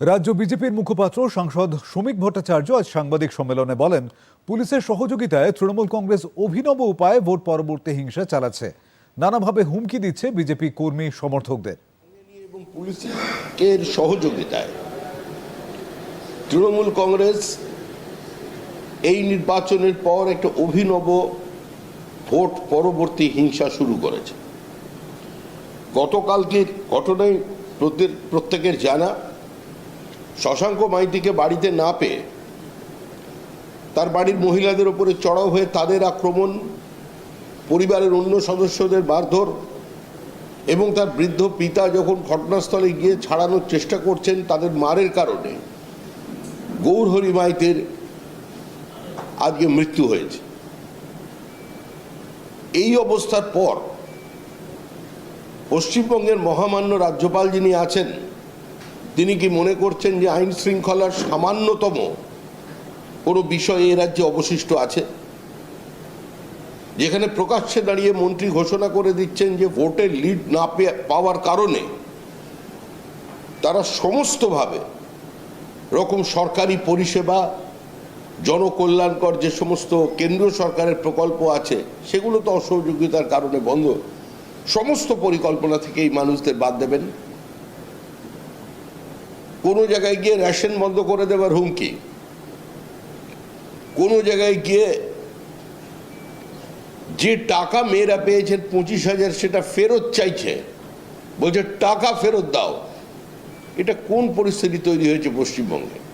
রাজ্য বিজেপির মুখপাত্র সাংসদ শ্রমিক ভট্টাচার্য আজ সাংবাদিক সম্মেলনে বলেন, পুলিশের সহযোগিতায় তৃণমূল কংগ্রেস অভিনব উপায়ে ভোট পরবর্তী হিংসা চালাচ্ছে। নানাভাবে হুমকি দিচ্ছে বিজেপি কর্মী সমর্থকদের। এবং পুলিশের সহযোগিতায় তৃণমূল কংগ্রেস এই নির্বাচনের পর একটা অভিনব ভোট পরবর্তী হিংসা শুরু করেছে। গতকালকের ঘটনায় প্রত্যেকের জানা শশাঙ্ক মাইতিকে বাড়িতে না পেয়ে তার বাড়ির মহিলাদের উপরে চড়াও হয়ে তাদের আক্রমণ, পরিবারের অন্য সদস্যদের মারধর এবং তার বৃদ্ধ পিতা যখন ঘটনাস্থলে গিয়ে ছাড়ানোর চেষ্টা করছেন তাদের মারের কারণে গৌরহরি মাইতের আজকে মৃত্যু হয়েছে। এই অবস্থার পর পশ্চিমবঙ্গের মহামান্য রাজ্যপাল যিনি আছেন তিনি কি মনে করছেন যে আইন শৃঙ্খলার সামান্যতম কোনো বিষয় এ রাজ্যে অবশিষ্ট আছে? যেখানে প্রকাশ্যে দাঁড়িয়ে মন্ত্রী ঘোষণা করে দিচ্ছেন যে ভোটের লিড না পাওয়ার কারণে তারা সমস্তভাবে রকম সরকারি পরিষেবা, জনকল্যাণকর যে সমস্ত কেন্দ্র সরকারের প্রকল্প আছে, সেগুলো তো অসহযোগিতার কারণে বন্ধ। সমস্ত পরিকল্পনা থেকে এই মানুষদের বাদ দেবেন। কোনো জায়গায় গিয়ে রেশন বন্ধ করে দেবার হুমকি। কোনো জায়গায় গিয়ে যে টাকা মেয়েরা পেয়েছেন পঁচিশ হাজার, সেটা ফেরত চাইছে। বলছে, টাকা ফেরত দাও। এটা কোন পরিস্থিতি তৈরি হয়েছে পশ্চিমবঙ্গে?